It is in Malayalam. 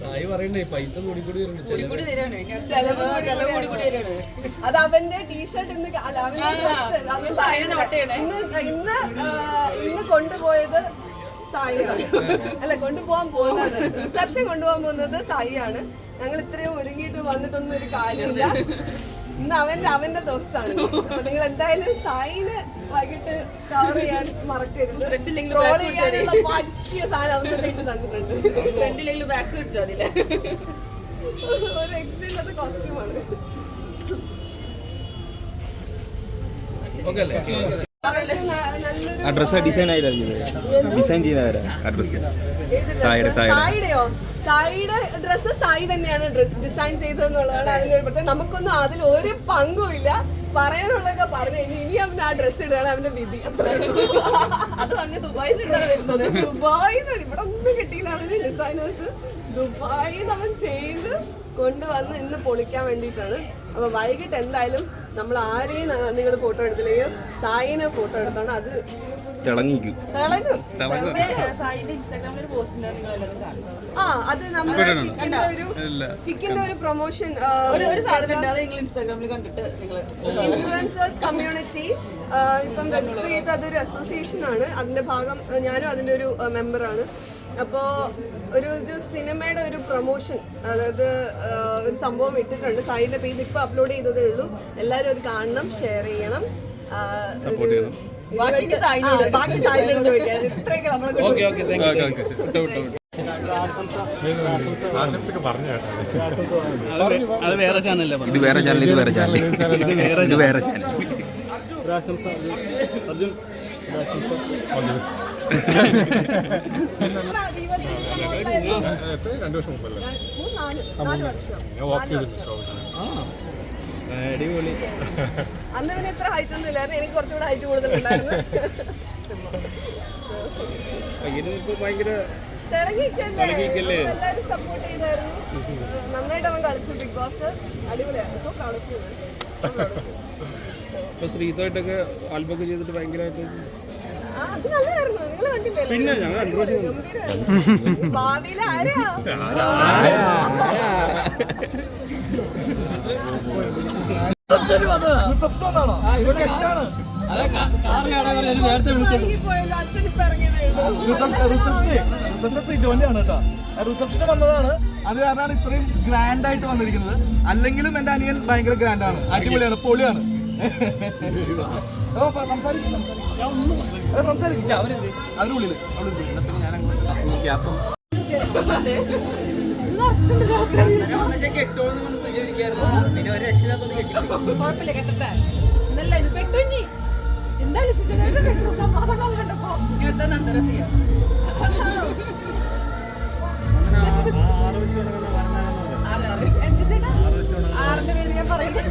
സായി പറയണ്ടേ പൈസ കൂടി കൂടി അത് അവന്റെ ടീഷർട്ട് ഇന്ന് അല്ല അവന്റെ ഇന്ന് ഇന്ന് ഇന്ന് കൊണ്ടുപോയത് സായിയാണ്. അല്ല കൊണ്ടുപോകാൻ പോകുന്നത് റിസപ്ഷൻ കൊണ്ടുപോകാൻ പോകുന്നത് സായിയാണ്. ഞങ്ങൾ ഇത്രയും ഒരുങ്ങിയിട്ട് വന്നിട്ടൊന്നും ഒരു കാര്യമില്ല. ഇന്ന് അവന്റെ അവന്റെ ദിവസമാണ്. അപ്പൊ നിങ്ങൾ എന്തായാലും സായിനെ വൈകിട്ട് കവർ ചെയ്യാൻ മറക്കരുത്. ട്രോൾ ചെയ്യാനുള്ള പറ്റിയ സാധനം അവൻ തന്നെ തന്നിട്ടുണ്ട്. ഫ്രണ്ടിലെങ്കിലും ബാക്ക് കിട്ടും അതിൽ ഒരു എക്സില്ലാത്ത കോസ്റ്റ്യൂമാണ് അഡ്രസ് അല്ലേ? നല്ലൊരു ആ ഡിസൈൻ ആയിട്ടാണ് ഡിസൈൻ ചെയ്തവരാ അഡ്രസ്? സായിയുടെ, സായിയുടെ. സായിയുടെയോ? സായിയുടെ ഡ്രസ്സ് സായി തന്നെയാണ് ഡിസൈൻ ചെയ്തതെന്നുള്ളതാണ് അതിന് നമുക്കൊന്നും അതിൽ ഒരു പങ്കും ഇല്ല. പറയാനുള്ളതൊക്കെ പറഞ്ഞു ഇനി അവൻ ആ ഡ്രസ് ഇടുകയാണ് അവന്റെ വിധി. അത് അങ്ങ് ദുബായിൽ നിന്നാണ് വരുന്നത്. ദുബായിൽ നിന്നാണ്. ഇവിടെ ഒന്നും കിട്ടിയില്ല അവന് ഡിസൈനേഴ്സ് ദുബായിൽ അവൻ ചെയ്ത് കൊണ്ടുവന്ന് ഇന്ന് പൊളിക്കാൻ വേണ്ടിയിട്ടാണ്. അപ്പൊ വൈകിട്ട് എന്തായാലും നമ്മൾ ആരെയും നിങ്ങൾ ഫോട്ടോ എടുത്തില്ലെങ്കിൽ സായിനെ ഫോട്ടോ എടുത്തോണ്ട് അത് തിളങ്ങിക്കും. തിളങ്ങും. സായിന്റെ ഇൻസ്റ്റാഗ്രാമിൽ ഒരു പോസ്റ്റ് ഉണ്ടായിരുന്നു നിങ്ങൾ എല്ലാവരും കാണുന്നത് ആ അത് നമ്മൾ കിക്കിന്റെ ഒരു കിക്കിന്റെ ഒരു പ്രൊമോഷൻ ഒരു ഒരു സാധനം ഉണ്ട് അത് നിങ്ങൾ ഇൻസ്റ്റാഗ്രാമിൽ കണ്ടിട്ട് ഇൻഫ്ലുവൻസേഴ്സ് കമ്മ്യൂണിറ്റി ഇപ്പം രജിസ്റ്റർ ചെയ്ത അതൊരു അസോസിയേഷൻ ആണ്. അതിന്റെ ഭാഗം ഞാനും അതിന്റെ ഒരു മെമ്പറാണ് അപ്പോൾ ഒരു ഒരു സിനിമയുടെ ഒരു പ്രൊമോഷൻ അതായത് ഒരു സംഭവം ഇട്ടിട്ടുണ്ട്. സൈഡിന്റെ പേജ് ഇപ്പോൾ അപ്ലോഡ് ചെയ്തതേ ഉള്ളൂ. എല്ലാവരും അത് കാണണം ഷെയർ ചെയ്യണം. സപ്പോർട്ട് ഒരു- ബാക്കി സായിനോട് ചോദിക്കാം. ഇത്രയൊക്കെ നമ്മളെ അത് വേറെ ചാനലല്ലേ ഇത് വേറെ ചാനൽ ഇത് വേറെ ചാനൽ ഇത് വേറെ ചാനൽ രണ്ടു വർഷം മുമ്പല്ലേ? ഞാൻ വാക്ക് ചെയ്തിട്ടുണ്ട് അടിപൊളി. അന്ന് പിന്നെ ഇത്ര ഹൈറ്റ് ഒന്നും ഇല്ലായിരുന്നു എനിക്ക് കുറച്ചുകൂടെ ഹൈറ്റ് ഭയങ്കര തിളങ്ങിക്കല്ലേ? എല്ലാവരും സപ്പോർട്ട് ചെയ്തായിരുന്നു. നന്നായിട്ട് അവൻ കളിച്ചു ബിഗ് ബോസ് അടിപൊളിയായിരുന്നു. സോ കളർഫുൾ ഇപ്പൊ ശ്രീതുമായിട്ടൊക്കെ ആൽബമൊക്കെ ചെയ്തിട്ട് ഭയങ്കരമായിട്ട് പിന്നെ ഞങ്ങൾ രണ്ടു പ്രാവശ്യം. ഭാവിയിൽ ആരാ? റിസപ്ഷന് വന്നതാണ്. അത് കാരണമാണ് ഇത്രയും ഗ്രാൻഡ് ആയിട്ട് വന്നിരിക്കുന്നത്. അല്ലെങ്കിലും എന്റെ അനിയൻ ഭയങ്കര ഗ്രാൻഡ് ആണ്. അടിപൊളിയാണ് പൊളിയാണ്. ഓ, പ- സംസാരിക്ക്, സംസാരിക്ക്. അതെ, സംസാരിക്ക്. കുഴപ്പമില്ല കെട്ടട്ടെ. ഇന്നല്ല ഇത് പെട്ടുഞ്ഞി എന്തായാലും സിജനയുടെ കെട്ടു സമാധാനം കണ്ടപ്പോ. കേട്ടാ നന്ദരസിയ ആറിന്റെ പേര് ഞാൻ പറയുന്നത്.